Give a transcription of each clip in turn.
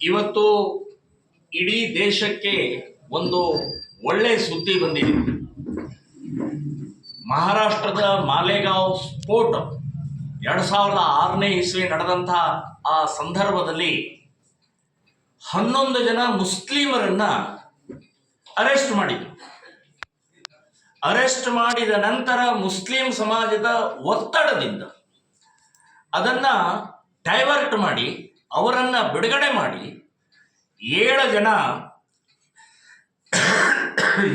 ಇವತ್ತು ಇಡೀ ದೇಶಕ್ಕೆ ಒಂದು ಒಳ್ಳೆ ಸುದ್ದಿ ಬಂದಿದೆ. ಮಹಾರಾಷ್ಟ್ರದ ಮಾಲೆಗಾಂವ್ ಸ್ಫೋಟ ಎರಡು ಸಾವಿರದ ಆರನೇ ಇಸ್ವಿ ನಡೆದಂಥ ಆ ಸಂದರ್ಭದಲ್ಲಿ ಹನ್ನೊಂದು ಜನ ಮುಸ್ಲಿಮರನ್ನ ಅರೆಸ್ಟ್ ಮಾಡಿದ್ರು. ಅರೆಸ್ಟ್ ಮಾಡಿದ ನಂತರ ಮುಸ್ಲಿಂ ಸಮಾಜದ ಒತ್ತಡದಿಂದ ಅದನ್ನ ಡೈವರ್ಟ್ ಮಾಡಿ, ಅವರನ್ನು ಬಿಡುಗಡೆ ಮಾಡಿ, ಏಳು ಜನ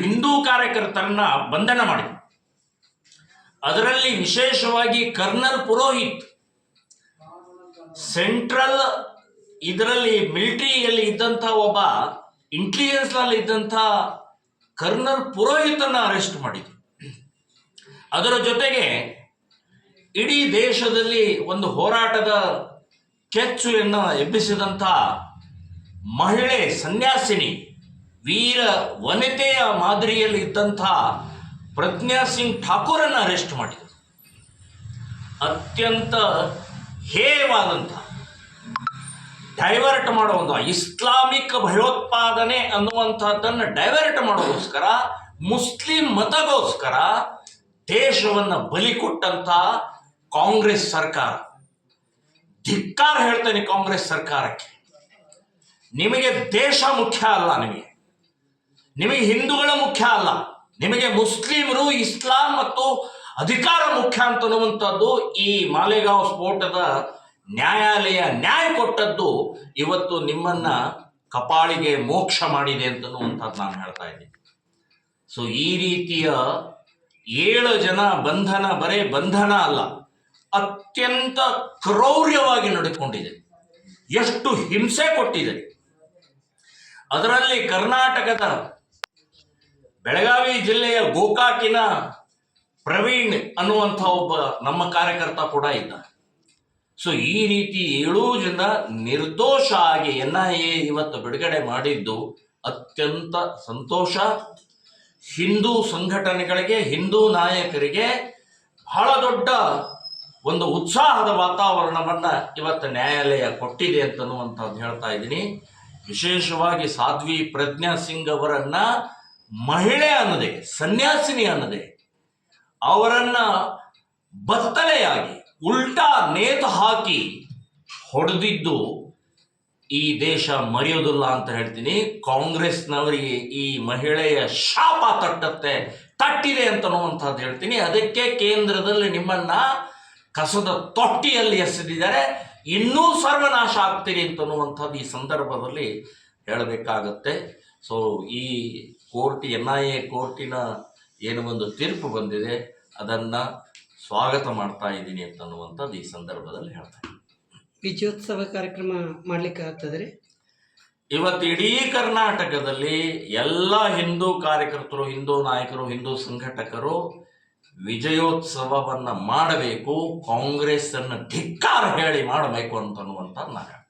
ಹಿಂದೂ ಕಾರ್ಯಕರ್ತರನ್ನ ಬಂಧನ ಮಾಡಿದ್ರು. ಅದರಲ್ಲಿ ವಿಶೇಷವಾಗಿ ಕರ್ನಲ್ ಪುರೋಹಿತ್, ಸೆಂಟ್ರಲ್ ಇದರಲ್ಲಿ ಮಿಲಿಟರಿಯಲ್ಲಿ ಇದ್ದಂಥ ಒಬ್ಬ ಇಂಟೆಲಿಜೆನ್ಸ್ನಲ್ಲಿ ಇದ್ದಂಥ ಕರ್ನಲ್ ಪುರೋಹಿತನ ಅರೆಸ್ಟ್ ಮಾಡಿದ್ರು. ಅದರ ಜೊತೆಗೆ ಇಡೀ ದೇಶದಲ್ಲಿ ಒಂದು ಹೋರಾಟದ ಕೆಚ್ಚುವನ್ನು ಎಬ್ಬಿಸಿದಂಥ ಮಹಿಳೆ ಸನ್ಯಾಸಿನಿ ವೀರ ವನಿತೆಯ ಮಾದರಿಯಲ್ಲಿ ಇದ್ದಂಥ ಪ್ರಜ್ಞಾ ಸಿಂಗ್ ಠಾಕೂರನ್ನು ಅರೆಸ್ಟ್ ಮಾಡಿದರು. ಅತ್ಯಂತ ಹೇಯವಾದಂಥ ಡೈವರ್ಟ್ ಮಾಡುವಂಥ ಇಸ್ಲಾಮಿಕ್ ಭಯೋತ್ಪಾದನೆ ಅನ್ನುವಂಥದ್ದನ್ನು ಡೈವರ್ಟ್ ಮಾಡೋದಕ್ಕೋಸ್ಕರ ಮುಸ್ಲಿಂ ಮತಗೋಸ್ಕರ ದೇಶವನ್ನು ಬಲಿ ಕೊಟ್ಟಂಥ ಕಾಂಗ್ರೆಸ್ ಸರ್ಕಾರ. ಧಿಕ್ಕಾರ ಹೇಳ್ತೇನೆ ಕಾಂಗ್ರೆಸ್ ಸರ್ಕಾರಕ್ಕೆ. ನಿಮಗೆ ದೇಶ ಮುಖ್ಯ ಅಲ್ಲ ನಿಮಗೆ. ನಿಮಗೆ ಹಿಂದೂಗಳ ಮುಖ್ಯ ಅಲ್ಲ. ನಿಮಗೆ ಮುಸ್ಲಿಮರು ಇಸ್ಲಾಂ ಮತ್ತು ಅಧಿಕಾರ ಮುಖ್ಯ ಅಂತ ಅನ್ನುವಂಥದ್ದು ಈ ಮಾಲೆಗಾಂವ್ ಸ್ಫೋಟದ ನ್ಯಾಯಾಲಯ ನ್ಯಾಯ ಕೊಟ್ಟದ್ದು ಇವತ್ತು ನಿಮ್ಮನ್ನ ಕಪಾಳಿಗೆ ಮೋಕ್ಷ ಮಾಡಿದೆ ಅಂತನ್ನುವಂಥದ್ದು ನಾನು ಹೇಳ್ತಾ ಇದ್ದೀನಿ. ಸೊ ಈ ರೀತಿಯ ಏಳು ಜನ ಬಂಧನ ಬರೇ ಬಂಧನ ಅಲ್ಲ. ಅತ್ಯಂತ ಕ್ರೌರ್ಯವಾಗಿ ನಡೆದುಕೊಂಡಿದೆ. ಎಷ್ಟು ಹಿಂಸೆ ಕೊಟ್ಟಿದೆ. ಅದರಲ್ಲಿ ಕರ್ನಾಟಕದ ಬೆಳಗಾವಿ ಜಿಲ್ಲೆಯ ಗೋಕಾಕಿನ ಪ್ರವೀಣ್ ಅನ್ನುವಂಥ ಒಬ್ಬ ನಮ್ಮ ಕಾರ್ಯಕರ್ತ ಕೂಡ ಇದ್ದ ಸೊ, ಈ ರೀತಿ ಏಳೂ ಜನ ನಿರ್ದೋಷ ಆಗಿ ಎನ್ ಐ ಎ ಇವತ್ತು ಬಿಡುಗಡೆ ಮಾಡಿದ್ದು ಅತ್ಯಂತ ಸಂತೋಷ. ಹಿಂದೂ ಸಂಘಟನೆಗಳಿಗೆ, ಹಿಂದೂ ನಾಯಕರಿಗೆ ಬಹಳ ದೊಡ್ಡ ಒಂದು ಉತ್ಸಾಹದ ವಾತಾವರಣವನ್ನು ಇವತ್ತು ನ್ಯಾಯಾಲಯ ಕೊಟ್ಟಿದೆ ಅಂತನ್ನುವಂಥದ್ದು ಹೇಳ್ತಾ ಇದ್ದೀನಿ. ವಿಶೇಷವಾಗಿ ಸಾಧ್ವಿ ಪ್ರಜ್ಞಾ ಸಿಂಗ್ ಅವರನ್ನ ಮಹಿಳೆ ಅನ್ನದೆ, ಸನ್ಯಾಸಿನಿ ಅನ್ನದೆ, ಅವರನ್ನ ಬತ್ತಲೆಯಾಗಿ, ಉಲ್ಟಾ ನೇತು ಹಾಕಿ ಹೊಡೆದಿದ್ದು ಈ ದೇಶ ಮರೆಯೋದಿಲ್ಲ ಅಂತ ಹೇಳ್ತೀನಿ. ಕಾಂಗ್ರೆಸ್ನವರಿಗೆ ಈ ಮಹಿಳೆಯ ಶಾಪ ತಟ್ಟತ್ತೆ, ತಟ್ಟಿದೆ ಅಂತನ್ನುವಂಥದ್ದು ಹೇಳ್ತೀನಿ. ಅದಕ್ಕೆ ಕೇಂದ್ರದಲ್ಲಿ ನಿಮ್ಮನ್ನ ಕಸದ ತೊಟ್ಟಿಯಲ್ಲಿ ಎಸೆದಿದ್ದಾರೆ. ಇನ್ನೂ ಸರ್ವನಾಶ ಆಗ್ತೀರಿ ಅಂತನ್ನುವಂಥದ್ದು ಈ ಸಂದರ್ಭದಲ್ಲಿ ಹೇಳಬೇಕಾಗತ್ತೆ. ಸೊ ಈ ಕೋರ್ಟ್ ಎನ್ ಐ ಎ ಕೋರ್ಟಿನ ಏನು ಒಂದು ತೀರ್ಪು ಬಂದಿದೆ ಅದನ್ನು ಸ್ವಾಗತ ಮಾಡ್ತಾ ಇದ್ದೀನಿ ಅಂತನ್ನುವಂಥದ್ದು ಈ ಸಂದರ್ಭದಲ್ಲಿ ಹೇಳ್ತಾ ಇದ್ದೀನಿ. ವಿಜಯೋತ್ಸವ ಕಾರ್ಯಕ್ರಮ ಮಾಡ್ಲಿಕ್ಕೆ ಆಗ್ತದೆ ರೀ ಇವತ್ತು ಇಡೀ ಕರ್ನಾಟಕದಲ್ಲಿ ಎಲ್ಲ ಹಿಂದೂ ಕಾರ್ಯಕರ್ತರು ಹಿಂದೂ ನಾಯಕರು ಹಿಂದೂ ಸಂಘಟಕರು ವಿಜಯೋತ್ಸವವನ್ನ ಮಾಡಬೇಕು ಕಾಂಗ್ರೆಸ್ಸನ್ನು ಧಿಕ್ಕಾರ ಹೇಳಿ ಮಾಡಬೇಕು ಅಂತನ್ನುವಂಥದ್ದು ನಾನು